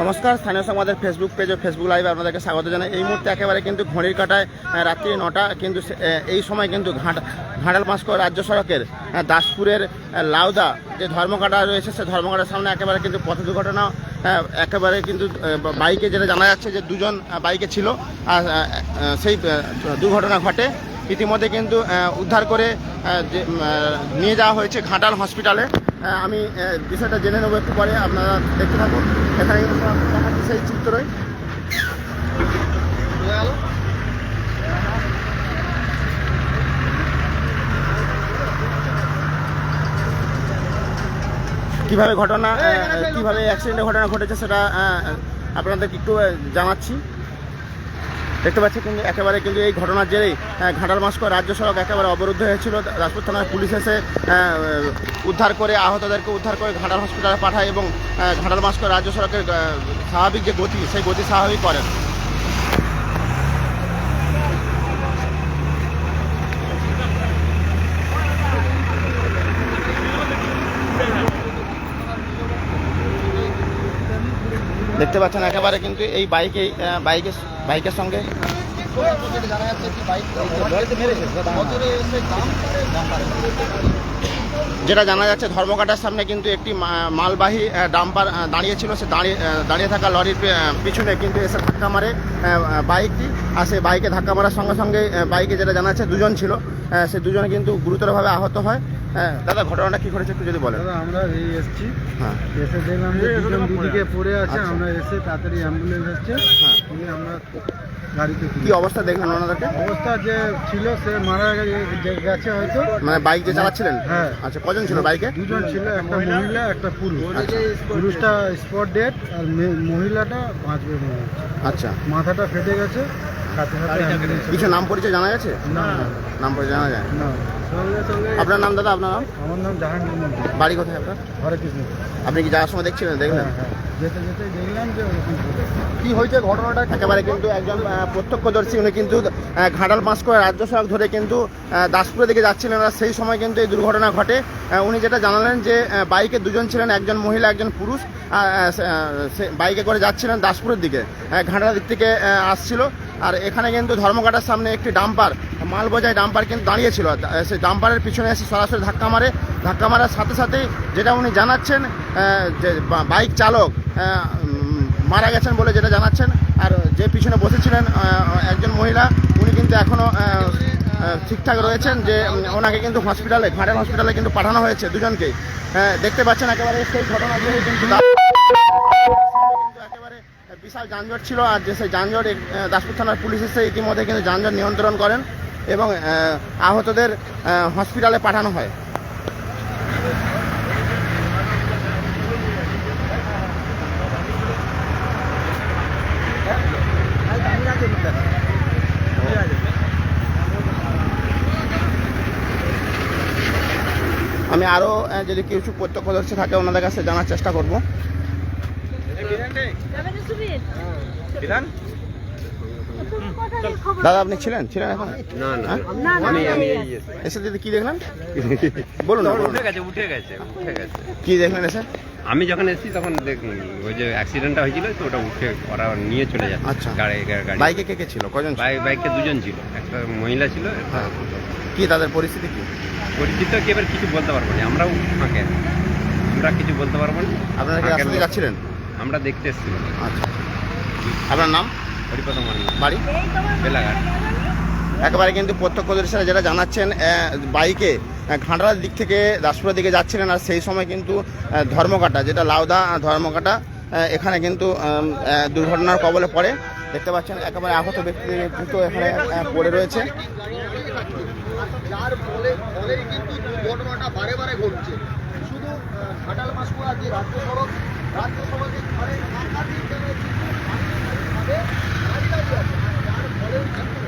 নমস্কার, স্থানীয় সংবাদের ফেসবুক পেজ ও ফেসবুক লাইভে আপনাদেরকে স্বাগত জানাই। এই মুহূর্তে একেবারে কিন্তু ঘড়ির কাটায় রাত্রি নটা, কিন্তু এই সময় কিন্তু ঘাট, ঘাটাল মাস্ক রাজ্য সড়কের দাসপুরের লাউদা যে ধর্মকাটা রয়েছে, সে ধর্মকাটার সামনে একেবারে কিন্তু পথ দুর্ঘটনা একেবারে কিন্তু বাইকে যেটা জানা যাচ্ছে যে দুজন বাইকে ছিল, আর সেই দুর্ঘটনা ঘটে। ইতিমধ্যে কিন্তু উদ্ধার করে নিয়ে যাওয়া হয়েছে ঘাটাল হসপিটালে আমি বিষয়টা জেনে নেব একটু পরে, আপনারা দেখতে থাকুন। এখানে কিন্তু দেখাচ্ছি সেই চিত্রই। কীভাবে ঘটনা কীভাবে অ্যাক্সিডেন্টের ঘটনা ঘটেছে সেটা আপনাদেরকে একটু জানাচ্ছি। দেখতে পাচ্ছি কিন্তু একেবারে কিন্তু এই ঘটনার জেরেই ঘাটাল মাস্ক রাজ্য সড়ক একেবারে অবরুদ্ধ হয়েছিল। রাজপুর থানার পুলিশ এসে উদ্ধার করে, আহতদেরকে উদ্ধার করে ঘাটাল হসপিটালে পাঠায় এবং ঘাটাল মাস্ক রাজ্য সড়কের স্বাভাবিক যে গতি, সেই গতি স্বাভাবিক করেন দেখতে পাচ্ছেন একেবারে কিন্তু এই বাইকে বাইকের বাইকের সঙ্গে? যেটা জানা যাচ্ছে ধর্মঘাটার সামনে কিন্তু একটি মা- মালবাহী ডাম্পার আহ, দাঁড়িয়ে ছিল সে দাঁড়িয়ে দাঁড়িয়ে থাকা লরির পিছনে কিন্তু এসে ধাক্কা মারে বাইকটি। আর সেই বাইকে ধাক্কা মারার সঙ্গে সঙ্গে বাইকে যেটা জানা যাচ্ছে দুজন ছিল। সে দুজনে কিন্তু গুরুতরভাবে আহত হয়। হ্যাঁ দাদা ঘটনাটা কি ঘটেছে একটু যদি বলেন। আমরা এই এসছি। হ্যাঁ। এসে দেখলাম যে দুজন দুদিকে পড়ে আছে। আমরা এসে তাড়াতাড়ি অ্যাম্বুলেন্স আসছে। হ্যাঁ। নিয়ে আমরা গাড়িতে তুলি। কি অবস্থা দেখলেন ওনাদেরকে? অবস্থা যে ছিল সে মারা গে- গেছে হয়তো। মানে বাইক যে চালাচ্ছিলেন? হ্যাঁ। আচ্ছা কজন ছিল বাইকে? দুজন ছিল একটা মহিলা? একটা পুরুষ। পুরুষটা স্পট ডেট আর মে- মহিলাটা বাঁচবে মনে হচ্ছে। আচ্ছা। মাথাটা ফেটে গেছে সাথে সাথে ambulance- কিছু নাম পরিচয় জানা গেছে? না। নাম পরিচয় জানা যায়? না। সঙ্গে সঙ্গে আপনার নাম দাদা আপনার নাম? আমার নাম জাহাঙ্গীর বাড়ি কোথায় আপনার? হরে কৃষ্ণ আপনি কি যাওয়ার সময় দেখছিলেন দেখলেন? হ্যাঁ হ্যাঁ। যেতে কি হয়েছে ঘটনাটা? একেবারে কিন্তু একজন প্রত্যক্ষদর্শী উনি কিন্তু ঘাটাল পাস করে রাজ্য সড়ক ধরে কিন্তু দাসপুরের দিকে যাচ্ছিলেন আর সেই সময় কিন্তু এই দুর্ঘটনা ঘটে। উনি যেটা জানালেন যে বাইকে দুজন ছিলেন, একজন মহিলা, একজন পুরুষ বাইকে করে যাচ্ছিলেন দাসপুরের দিকে ঘাটাল দিক থেকে আসছিল। আর এখানে কিন্তু ধর্মঘাটার সামনে একটি ডাম্পার মাল বোঝাই ডাম্পার কিন্তু দাঁড়িয়েছিল। সেই ডাম্পারের পিছনে এসে সরাসরি ধাক্কা মারে। ধাক্কা মারার সাথে সাথেই যেটা উনি জানাচ্ছেন যে বাইক চালক মারা গেছেন বলে যেটা জানাচ্ছেন। আর যে পিছনে বসেছিলেন একজন মহিলা উনি কিন্তু এখনও ঠিকঠাক রয়েছেন যে ওনাকে কিন্তু হসপিটালে ঘাটের হসপিটালে কিন্তু পাঠানো হয়েছে দুজনকেই। হ্যাঁ, দেখতে পাচ্ছেন একেবারে সেই ঘটনা কিন্তু একেবারে বিশাল যানজট ছিল আর যে সেই যানজট দাসপুর থানার পুলিশ এসে ইতিমধ্যে কিন্তু যানজট নিয়ন্ত্রণ করেন এবং আহতদের হসপিটালে পাঠানো হয়। আমি আরও যদি কিছু প্রত্যক্ষদর্শী থাকে ওনাদের কাছে জানার চেষ্টা করব। দাদা আপনি ছিলেন? ছিলেন এখন? না না? আমি আমি এসে দিদি কি দেখলেন? বলুন উঠে গেছে উঠে গেছে উঠে গেছে। কি দেখলেন এসে? আমি যখন এসেছি তখন দেখ ওই যে অ্যাক্সিডেন্টটা হয়েছিল তো ওটা উঠে ওরা নিয়ে চলে যাচ্ছে আচ্ছা। গাড়ি গাড়ি বাইকে কে কে ছিল? কজন বাইক বাইকে দুজন ছিল। একটা মহিলা ছিল হ্যাঁ। কি তাদের পরিস্থিতি কি? পরিচিত কি এবার কিছু বলতে পারব না। আমরাও ফাঁকে। আমরা কিছু বলতে পারব না। আপনারা কি। যাচ্ছিলেন? আমরা দেখতে এসেছিলাম আচ্ছা আপনার নাম? হরিপদ বাড়ি? বেলাঘাট। একেবারে কিন্তু প্রত্যক্ষদর্শীরা যেটা জানাচ্ছেন বাইকে আহ, ঘাটালার দিক থেকে দাসপুরের দিকে যাচ্ছিলেন আর সেই সময় কিন্তু ধর্মকাটা যেটা লাউদা ধর্মকাটা এখানে কিন্তু দুর্ঘটনার কবলে পড়ে। দেখতে পাচ্ছেন একেবারে আহত ব্যক্তি কিন্তু এখানে পড়ে রয়েছে। যার ফলে ফলেই কিন্তু দুর্ঘটনাটা বারে বারে ঘটছে। শুধু ঘাটাল মাসকুড়া যে রাজ্য সড়ক, রাজ্য সড়কে ঘরে একাধিক জায়গায় কিন্তু দাঁড়িয়ে আছে। যার ফলে কিন্তু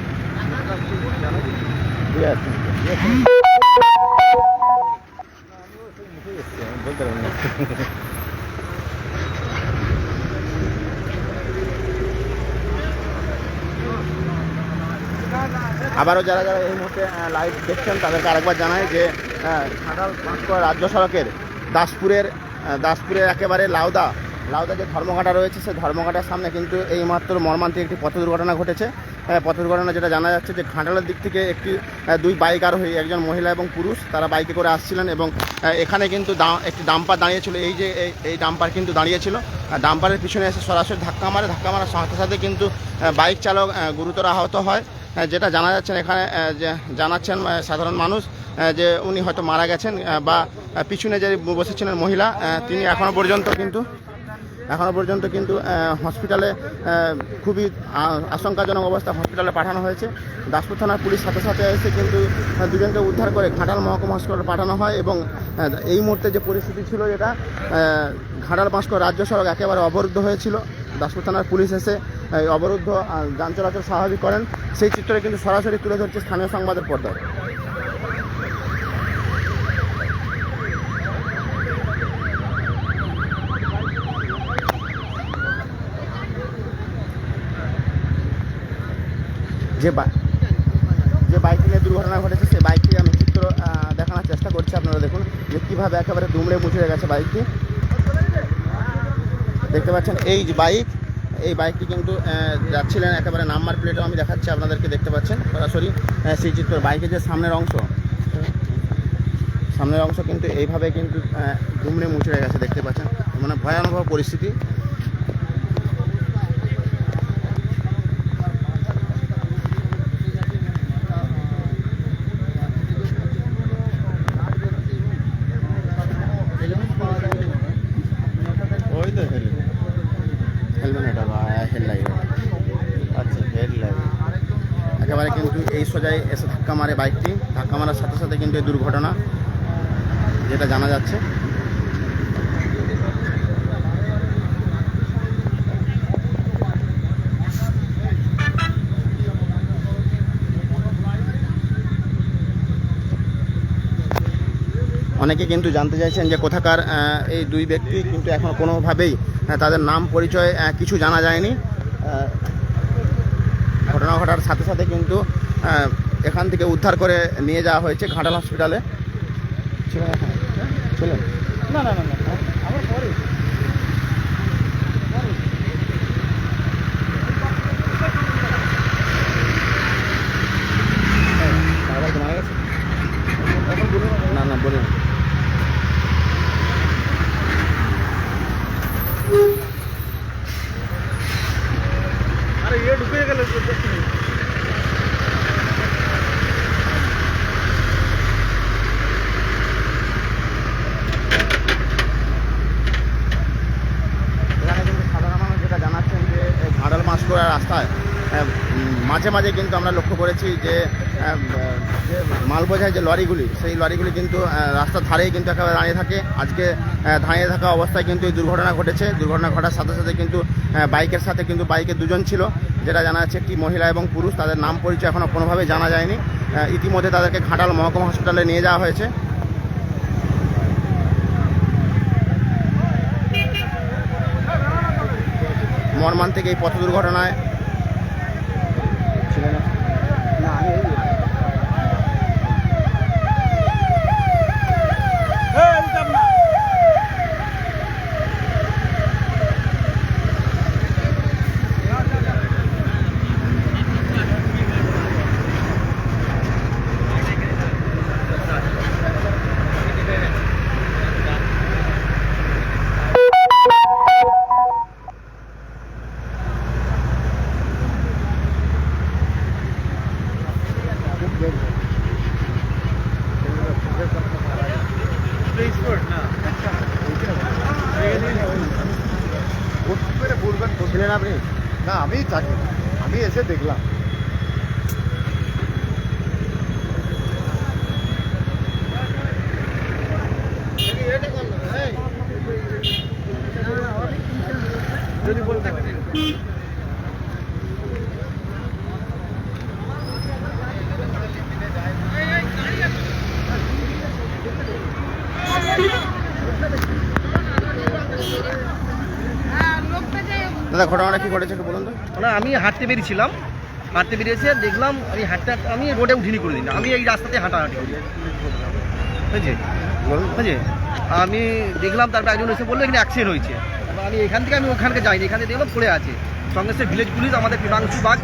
একাধিক দুর্ঘটনা ঠিক আছে। আবারও যারা যারা এই মুহূর্তে লাইভ দেখছেন তাদেরকে আরেকবার জানাই যে আহ, ঘাটাল রাজ্য সড়কের দাসপুরের দাসপুরের একেবারে লাউদা লাউদা যে ধর্মঘাটা রয়েছে সেই ধর্মঘাটার সামনে কিন্তু এই মাত্র মর্মান্তিক একটি পথ দুর্ঘটনা ঘটেছে। পথ দুর্ঘটনা যেটা জানা যাচ্ছে যে ঘাটালের দিক থেকে একটি দুই বাইক আরোহী একজন মহিলা এবং পুরুষ তারা বাইকে করে আসছিলেন এবং এখানে কিন্তু দা- একটি ডাম্পার দাঁড়িয়েছিল। এই যে এই- ডাম্পার কিন্তু দাঁড়িয়েছিল। ডাম্পারের পিছনে এসে সরাসরি ধাক্কা মারে ধাক্কা মারার সাথে সাথে কিন্তু বাইক চালক গুরুতর আহত হয়। যেটা জানা যাচ্ছেন এখানে জানাচ্ছেন সাধারণ মানুষ যে উনি হয়তো মারা গেছেন বা পিছনে যে বসেছিলেন মহিলা তিনি এখনও পর্যন্ত কিন্তু এখনও পর্যন্ত কিন্তু হসপিটালে খুবই আশঙ্কাজনক অবস্থা হসপিটালে পাঠানো হয়েছে। দাসপুর থানার পুলিশ সাথে সাথে এসে কিন্তু দুজনকে উদ্ধার করে ঘাটাল মহকুমা হসপিটালে পাঠানো হয় এবং এই মুহূর্তে যে পরিস্থিতি ছিল যেটা ঘাটাল বাঁশকর রাজ্য সড়ক একেবারে অবরুদ্ধ হয়েছিল। দাসপুর থানার পুলিশ এসে অবরুদ্ধ যান চলাচল স্বাভাবিক করেন। সেই চিত্রে কিন্তু সরাসরি তুলে ধরছে স্থানীয় সংবাদের পর্দায়। যে যে বাইক নিয়ে দুর্ঘটনা ঘটেছে, সেই বাইকটি আমি চিত্র দেখানোর চেষ্টা করছি, আপনারা দেখুন যে কীভাবে একেবারে দুমড়ে মুচড়ে গেছে বাইকটি। দেখতে পাচ্ছেন, এই বাইক এই বাইকটি কিন্তু যাচ্ছিলেন একেবারে নাম্বার প্লেটও আমি দেখাচ্ছি আপনাদেরকে, দেখতে পাচ্ছেন? সরাসরি সেই চিত্র বাইকের যে সামনের অংশ সামনের অংশ কিন্তু এইভাবে কিন্তু দুমড়ে মুচড়ে গেছে, দেখতে পাচ্ছেন? মানে ভয়ানক পরিস্থিতি ওই তো হেলমেট হেলমেট হেডলাইট আচ্ছা হেডলাইট একেবারে সোজাই এসে ধাক্কা মারে বাইকটি। ধাক্কা মারার সাথে সাথে কিন্তু এই দুর্ঘটনা, যেটা জানা যাচ্ছে। অনেকে কিন্তু জানতে চাইছেন যে কোথাকার এই দুই ব্যক্তি কিন্তু এখন কোনোভাবেই তাদের নাম, পরিচয় কিছু জানা যায়নি। ঘটনা ঘটার সাথে সাথে কিন্তু এখান থেকে উদ্ধার করে নিয়ে যাওয়া হয়েছে ঘাটাল হসপিটালে? ছিলেন না না না না আমার পরে বাবা কি মারা গেছে না না বলুন আরে ইয়ে ঢুকে গেল এখানে কিন্তু সাধারণ মানুষ যেটা জানাচ্ছেন যে এই মাসকোড়া রাস্তায় মাঝে মাঝে কিন্তু আমরা লক্ষ্য করেছি যে আহ, যে মাল বোঝায় যে লরিগুলি সেই লরিগুলি কিন্তু রাস্তার ধারেই কিন্তু একেবারে দাঁড়িয়ে থাকে। আজকে দাঁড়িয়ে থাকা অবস্থায় কিন্তু এই দুর্ঘটনা ঘটেছে। দুর্ঘটনা ঘটার সাথে সাথে কিন্তু বাইকের সাথে কিন্তু বাইকে দুজন ছিল যেটা জানা যাচ্ছে একটি মহিলা এবং পুরুষ তাদের নাম পরিচয় এখনও কোনোভাবে জানা যায়নি। ইতিমধ্যে তাদেরকে ঘাটাল মহকুমা হসপিটালে নিয়ে যাওয়া হয়েছে। মর্মান্তিক এই পথ দুর্ঘটনায় ছিল না না আমি এই ছিলেন আপনি না আমি থাকি আমি এসে দেখলাম যদি দাদা ঘটনাটা কি ঘটেছে একটু বলুন তো। মানে আমি হাঁটতে বেরিয়েছিলাম। হাঁটতে বেরিয়েছে দেখলাম আমি হাঁটতে আমি রোডে উঠিনি করে দিন আমি এই রাস্তাতে হাঁটাহাঁটি করি। বুঝছি? আমি দেখলাম তারপর একজন এসে বলল এখানে অ্যাক্সিডেন্ট হয়েছে। আমি এখান থেকে আমি ওখানকে যাইনি এখান দেখলাম পড়ে আছে। সঙ্গে সে ভিলেজ পুলিশ আমাদের পীড়াংশু বাঘ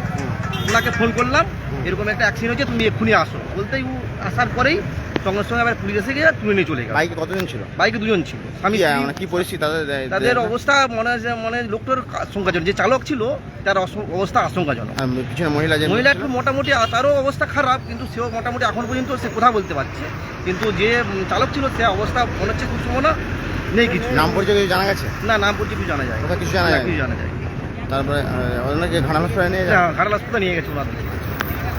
ওনাকে ফোন করলাম এরকম একটা অ্যাক্সিডেন্ট হয়েছে তুমি এক্ষুনি আসো। বলতেই আসার পরেই সঙ্গে সঙ্গে আবার পুলিশ এসে গিয়ে তুলে নিয়ে চলে গেল। বাইকে কতজন ছিল? বাইকে দুজন ছিল। কি, স্ত্রী। মানে কি পরিস্থিতি? তাদের তাদের অবস্থা মনে হয় মানে লোকটার আশঙ্কাজনক। যে চালক ছিল তার অবস্থা আশঙ্কাজনক। পিছনে মহিলা মহিলা একটু মোটামুটি তারও অবস্থা খারাপ কিন্তু সেও মোটামুটি এখন পর্যন্ত সে কথা বলতে পারছে। কিন্তু যে চালক ছিল সে অবস্থা মনে হচ্ছে খুব সম্ভাবনা নেই কিছু। নাম পরিচয় কিছু জানা গেছে? না নাম পর্যন্ত কিছু জানা যায় কিছু জানা যায় কিছু জানা যায় তারপরে ওনাকে ঘাড়া হাসপাতালে নিয়ে যান ঘাটাল নিয়ে গেছে ওনাদের।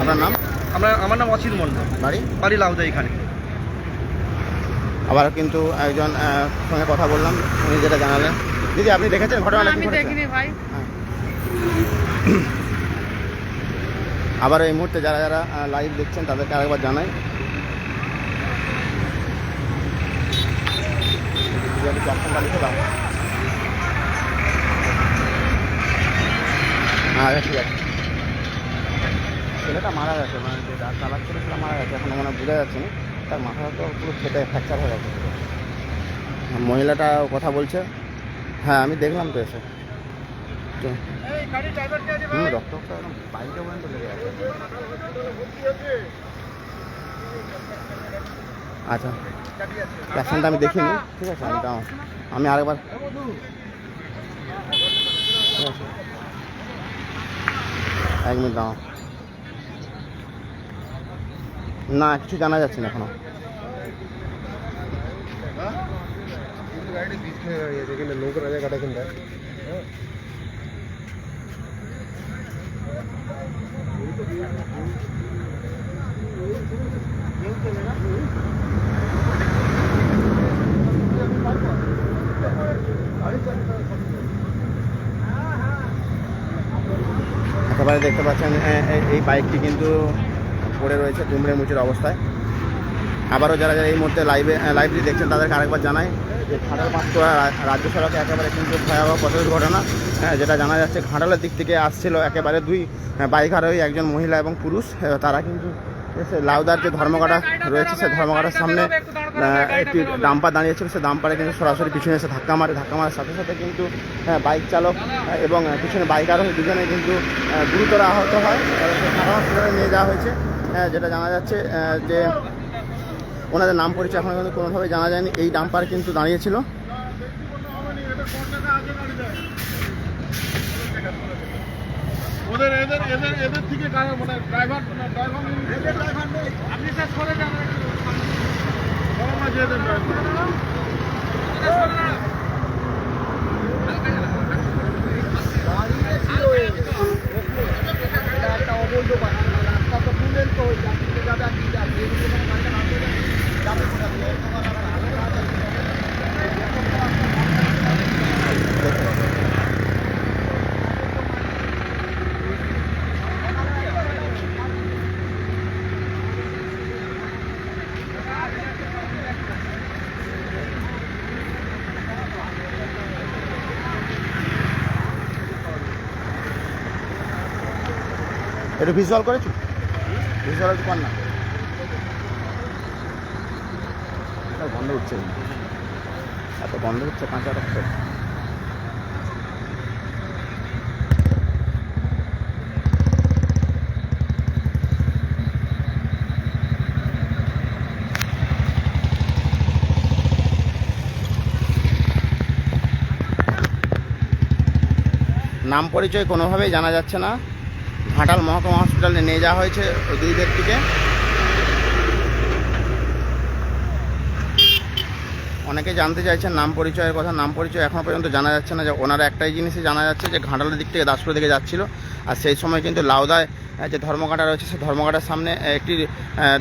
আপনার নাম? আমরা আমার নাম অচিত মন্ডল বাড়ি? বাড়ি লাউদা এখানে আবার কিন্তু একজন সঙ্গে কথা বললাম উনি যেটা জানালেন। দিদি আপনি দেখেছেন ঘটনাটা কি আমি দেখিনি ভাই। আবার এই মুহূর্তে যারা যারা লাইভ দেখছেন তাদেরকে আরেকবার জানাই। হ্যাঁ আচ্ছা, ঠিক আছে। ছেলেটা মারা গেছে মানে যে চালাচ্ছিল সেটা মারা গেছে এখন মানে বোঝা যাচ্ছে না। তার মাথাটা তো পুরো ফেটে ফ্র্যাকচার হয়ে গেছে। মহিলাটা কথা বলছে? হ্যাঁ আমি দেখলাম তো এসে। হুম রক্ত পর্যন্ত লেগে আচ্ছা ক্যাপশনটা আমি দেখিনি। ঠিক আছে আমি দাও আমি আরেকবার এক মিনিট দাও না কিছু জানা যাচ্ছে না এখনও। একেবারে দেখতে পাচ্ছেন এই বাইকটি কিন্তু পড়ে রয়েছে দুমড়ে মুচের অবস্থায়। আবারও যারা যারা এই মুহূর্তে লাইভে লাইভটি দেখছেন তাদেরকে আরেকবার জানাই যে ঘাটাল পাঁচকুড়া রাজ্য সড়কে একেবারে কিন্তু ভয়াবহ পথ ঘটনা। হ্যাঁ, যেটা জানা যাচ্ছে ঘাটালের দিক থেকে আসছিল একেবারে দুই বাইক আরোহী একজন মহিলা এবং পুরুষ। তারা কিন্তু লাউদার যে ধর্মঘাটা রয়েছে সে ধর্মঘাটার সামনে একটি ডাম্পার দাঁড়িয়েছিল। সে ডাম্পারে কিন্তু সরাসরি পিছনে এসে ধাক্কা মারে ধাক্কা মারার সাথে সাথে কিন্তু বাইক চালক এবং পিছনে বাইক আরোহী দুজনে কিন্তু গুরুতর আহত হয়। তাদেরকে নিয়ে যাওয়া হয়েছে। যেটা জানা যাচ্ছে যে ওনাদের নাম পরিচয় এখনও কিন্তু কোনোভাবে জানা যায়নি। এই ডাম্পার কিন্তু দাঁড়িয়েছিল। ওদের এদের এদের এদের থেকে ড্রাইভার মানে ড্রাইভার ড্রাইভার ড্রাইভার নেই। আপনি স্যার সরে যান। এদের ড্রাইভার এটা একটা অবৈধ বাড়ি রাস্তা তো বুঝলেন তো ওই যাত্রীকে যাবে আর কি যাবে যেদিকে কোনো গাড়িটা নামবে না, যাবে কোথা দিয়ে? তোমার আবার আগে কাজ আছে। একটু ভিজুয়াল করেছ? ভিজুয়াল একটু কর না। এটা বন্ধ উঠছে এত বন্ধ হচ্ছে, কাঁচা রক্ত। নাম পরিচয় কোনোভাবেই জানা যাচ্ছে না। ঘাটাল মহকুমা হসপিটালে নিয়ে যাওয়া হয়েছে ওই দুই ব্যক্তিকে। অনেকে জানতে চাইছেন নাম পরিচয়ের কথা। নাম পরিচয় এখনও পর্যন্ত জানা যাচ্ছে না যে ওনারা একটাই জিনিসই জানা যাচ্ছে যে ঘাটালের দিক থেকে দাসপুর দিকে যাচ্ছিল। আর সেই সময় কিন্তু লাউদায় যে ধর্মঘাটা রয়েছে, সেই ধর্মঘাটার সামনে একটি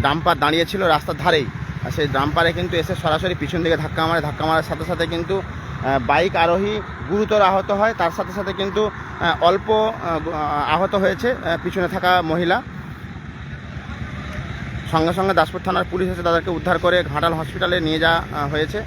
ডাম্পার দাঁড়িয়েছিল রাস্তার ধারেই। আর সেই ডাম্পারে কিন্তু এসে সরাসরি পিছন দিকে ধাক্কা মারে। ধাক্কা মারার সাথে সাথে কিন্তু বাইক আরোহী গুরুতর আহত হয়। তার সাথে সাথে কিন্তু অল্প আহত হয়েছে পিছনে থাকা মহিলা। সঙ্গে সঙ্গে দাসপুর থানার পুলিশ এসে তাদেরকে উদ্ধার করে ঘাটাল হসপিটালে নিয়ে যাওয়া হয়েছে।